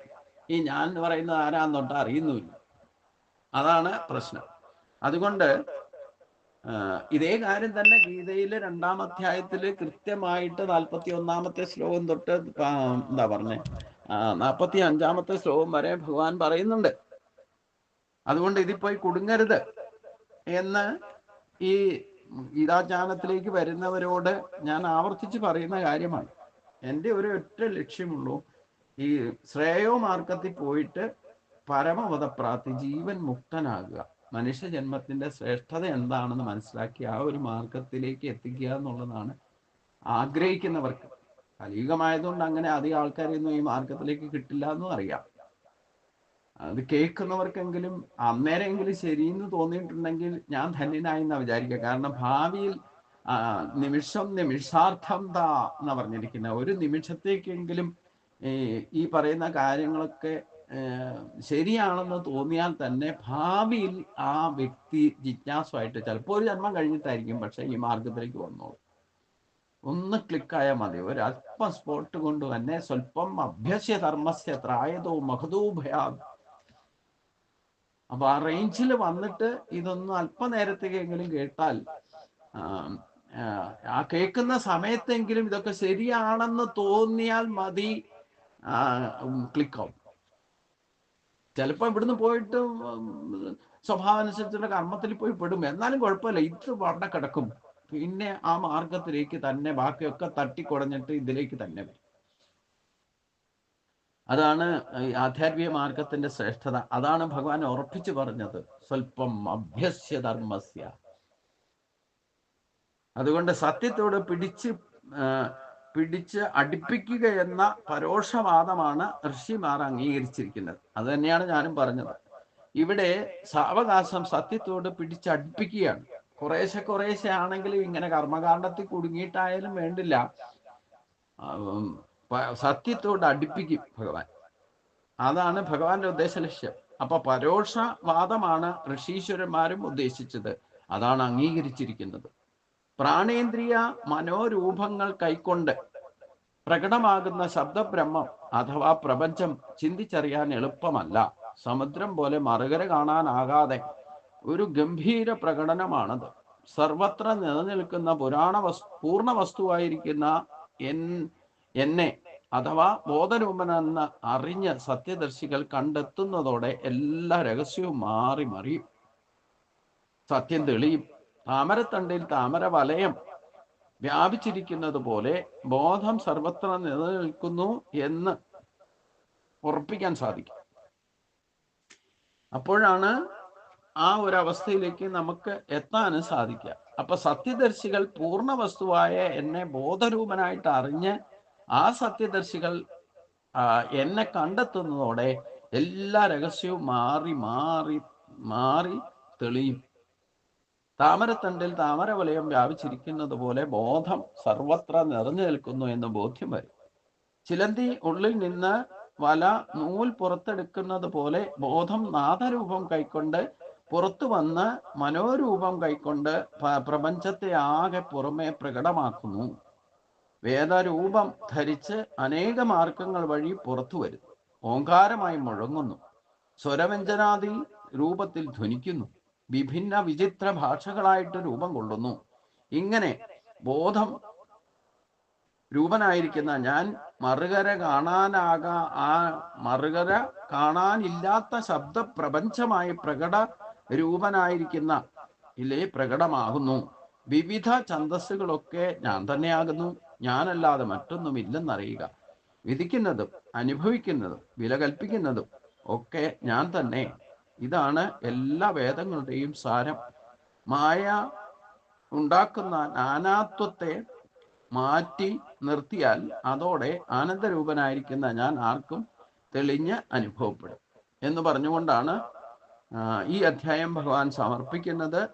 ഈ ഞാൻ എന്ന് പറയുന്നത് ആരാന്നൊട്ട് അറിയുന്നുമില്ല. അതാണ് പ്രശ്നം. അതുകൊണ്ട് ഇതേ കാര്യം തന്നെ ഗീതയിലെ രണ്ടാം അധ്യായത്തിൽ കൃത്യമായിട്ട് നാൽപ്പത്തി ഒന്നാമത്തെ ശ്ലോകം തൊട്ട് എന്താ പറഞ്ഞേ നാൽപ്പത്തി അഞ്ചാമത്തെ ശ്ലോകം വരെ ഭഗവാൻ പറയുന്നുണ്ട്. അതുകൊണ്ട് ഇതിൽ പോയി കുടുങ്ങരുത് എന്ന് ഈ ഗീതാജ്ഞാനത്തിലേക്ക് വരുന്നവരോട് ഞാൻ ആവർത്തിച്ച് പറയുന്ന കാര്യമാണ്. എന്റെ ഒരു ഒറ്റ ലക്ഷ്യമുള്ളൂ ഈ ശ്രേയോ മാർഗത്തിൽ പോയിട്ട് പരമപദപ്രാപ്തി ജീവൻ മുക്തനാകുക. മനുഷ്യ ജന്മത്തിന്റെ ശ്രേഷ്ഠത എന്താണെന്ന് മനസ്സിലാക്കി ആ ഒരു മാർഗത്തിലേക്ക് എത്തിക്കുക എന്നുള്ളതാണ് ആഗ്രഹിക്കുന്നവർക്ക്. കലിയുഗമായതുകൊണ്ട് അങ്ങനെ അധികം ആൾക്കാരെയൊന്നും ഈ മാർഗത്തിലേക്ക് കിട്ടില്ല എന്നും അറിയാം. അത് കേൾക്കുന്നവർക്കെങ്കിലും അന്നേരമെങ്കിലും ശരിയെന്ന് തോന്നിയിട്ടുണ്ടെങ്കിൽ ഞാൻ ധന്യനായി എന്നാ വിചാരിക്കുക. കാരണം ഭാവിയിൽ നിമിഷം നിമിഷാർത്ഥം താ എന്നാ പറഞ്ഞിരിക്കുന്ന ഒരു നിമിഷത്തേക്കെങ്കിലും ഈ പറയുന്ന കാര്യങ്ങളൊക്കെ ശരിയാണെന്ന് തോന്നിയാൽ തന്നെ ഭാവിയിൽ ആ വ്യക്തി ജിജ്ഞാസുമായിട്ട് ചിലപ്പോൾ ഒരു ജന്മം കഴിഞ്ഞിട്ടായിരിക്കും പക്ഷെ ഈ മാർഗത്തിലേക്ക് വന്നോളൂ. ഒന്ന് ക്ലിക്കായാൽ മതി. ഒരു സ്പോട്ട് കൊണ്ട് തന്നെ സ്വല്പം അഭ്യസ്യ ധർമ്മസ്യ ത്രായതോ മഹതോ ഭയാ അപ്പൊ ആ റേഞ്ചിൽ വന്നിട്ട് ഇതൊന്ന് അല്പനേരത്തേക്കെങ്കിലും കേട്ടാൽ ആ കേൾക്കുന്ന സമയത്തെങ്കിലും ഇതൊക്കെ ശരിയാണെന്ന് തോന്നിയാൽ മതി ക്ലിക്കാവും. ചിലപ്പോ ഇവിടുന്ന് പോയിട്ട് സ്വഭാവനുസരിച്ചുള്ള കർമ്മത്തിൽ പോയി പെടും. എന്നാലും കുഴപ്പമില്ല. ഇത് വട കിടക്കും. പിന്നെ ആ മാർഗത്തിലേക്ക് തന്നെ ബാക്കിയൊക്കെ തട്ടിക്കുടഞ്ഞിട്ട് ഇതിലേക്ക് തന്നെ വരും. അതാണ് ആധ്യാത്മിക മാർഗത്തിന്റെ ശ്രേഷ്ഠത. അതാണ് ഭഗവാൻ ഉറപ്പിച്ചു പറഞ്ഞത്. സ്വല്പം അഭ്യസ്യ ധർമ്മസ്യ. അതുകൊണ്ട് സത്യത്തോട് പിടിച്ച് പിടിച്ച് അടുപ്പിക്കുക എന്ന പരോക്ഷവാദമാണ് ഋഷിമാർ അംഗീകരിച്ചിരിക്കുന്നത്. അത് തന്നെയാണ് ഞാനും പറഞ്ഞത്. ഇവിടെ സാവകാശം സത്യത്തോട് പിടിച്ച് അടുപ്പിക്കുകയാണ്. കുറേശ്ശെ കുറേശ്ശെ ആണെങ്കിലും ഇങ്ങനെ കർമ്മകാണ്ഡത്തിൽ കുടുങ്ങിയിട്ടായാലും വേണ്ടില്ല. സത്യത്തോട് അടുപ്പിക്കും ഭഗവാൻ. അതാണ് ഭഗവാന്റെ ഉദ്ദേശ ലക്ഷ്യം. അപ്പൊ പരോക്ഷവാദമാണ് ഋഷീശ്വരന്മാരും ഉദ്ദേശിച്ചത്. അതാണ് അംഗീകരിച്ചിരിക്കുന്നത്. പ്രാണേന്ദ്രിയ മനോരൂപങ്ങൾ കൈക്കൊണ്ട് പ്രകടമാകുന്ന ശബ്ദബ്രഹ്മം അഥവാ പ്രപഞ്ചം ചിന്തിച്ചറിയാൻ എളുപ്പമല്ല. സമുദ്രം പോലെ മറുകര കാണാനാകാതെ ഒരു ഗംഭീര പ്രകടനമാണത്. സർവത്ര നിലനിൽക്കുന്ന പുരാണ വസ്തു പൂർണ വസ്തുവായിരിക്കുന്ന എൻ എന്നെ അഥവാ ബോധരൂപനെന്ന് അറിഞ്ഞ് സത്യദർശികൾ കണ്ടെത്തുന്നതോടെ എല്ലാ രഹസ്യവും മാറി മറിയും. സത്യം തെളിയും. താമരത്തണ്ടിൽ താമര വലയം വ്യാപിച്ചിരിക്കുന്നത് പോലെ ബോധം സർവത്ര നിലനിൽക്കുന്നു എന്ന് ഉറപ്പിക്കാൻ സാധിക്കും. അപ്പോഴാണ് ആ ഒരു അവസ്ഥയിലേക്ക് നമുക്ക് എത്താനും സാധിക്കുക. അപ്പൊ സത്യദർശികൾ പൂർണ വസ്തുവായ എന്നെ ബോധരൂപനായിട്ട് അറിഞ്ഞ് ആ സത്യദർശികൾ എന്നെ കണ്ടെത്തുന്നതോടെ എല്ലാ രഹസ്യവും മാറി മാറി മാറി തെളിയും. താമരത്തണ്ടിൽ താമര വലയം വ്യാപിച്ചിരിക്കുന്നത് പോലെ ബോധം സർവത്ര നിറഞ്ഞു നിൽക്കുന്നു എന്ന് ബോധ്യം വരും. ചിലന്തി ഉള്ളിൽ നിന്ന് വല നൂൽ പുറത്തെടുക്കുന്നത് പോലെ ബോധം നാദരൂപം കൈക്കൊണ്ട് പുറത്തു വന്ന് മനോരൂപം കൈക്കൊണ്ട് പ്രപഞ്ചത്തെ ആകെ പുറമെ പ്രകടമാക്കുന്നു. വേദരൂപം ധരിച്ച് അനേക മാർഗങ്ങൾ വഴി പുറത്തു വരുന്നു. ഓങ്കാരമായി മുഴങ്ങുന്നു. സ്വരവ്യഞ്ജനാദി രൂപത്തിൽ ധ്വനിക്കുന്നു. വിഭിന്ന വിചിത്ര ഭാഷകളായിട്ട് രൂപം കൊള്ളുന്നു. ഇങ്ങനെ ബോധം രൂപനായിരിക്കുന്ന ഞാൻ മറുകര കാണാനാകാ ആ മറുകര കാണാനില്ലാത്ത ശബ്ദ പ്രപഞ്ചമായി പ്രകട രൂപനായിരിക്കുന്ന ഇല്ലേ പ്രകടമാകുന്നു. വിവിധ ഛന്തസ്സുകളൊക്കെ ഞാൻ തന്നെയാകുന്നു. ഞാനല്ലാതെ മറ്റൊന്നും ഇല്ലെന്നറിയുക വിധിക്കുന്നതും അനുഭവിക്കുന്നതും വില കൽപ്പിക്കുന്നതും ഒക്കെ ഞാൻ തന്നെ. ഇതാണ് എല്ലാ വേദങ്ങളുടെയും സാരം. മായ ഉണ്ടാക്കുന്ന നാനാത്വത്തെ മാറ്റി നിർത്തിയാൽ അതോടെ ആനന്ദരൂപനായിരിക്കുന്ന ഞാൻ ആർക്കും തെളിഞ്ഞ് അനുഭവപ്പെടും. എന്ന് പറഞ്ഞുകൊണ്ടാണ് ഈ അധ്യായം ഭഗവാൻ സമർപ്പിക്കുന്നത്.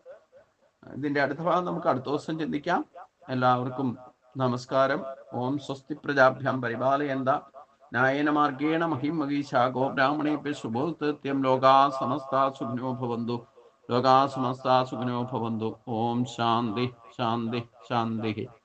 ഇതിന്റെ അടുത്ത ഭാഗം നമുക്ക് അടുത്ത ദിവസം ചിന്തിക്കാം. എല്ലാവർക്കും നമസ്കാരം. ഓം സ്വസ്തി പ്രജാഭ്യാം പരിപാലയന്ത. नायन मार्गेण महिं मगीशाको ब्राह्मणे शुभोस्तत्यं लोका समस्ता सुखनो भवन्तु। लोकाः समस्ताः सुखिनो भवन्तु। ॐ शांति शान्तिः शान्तिः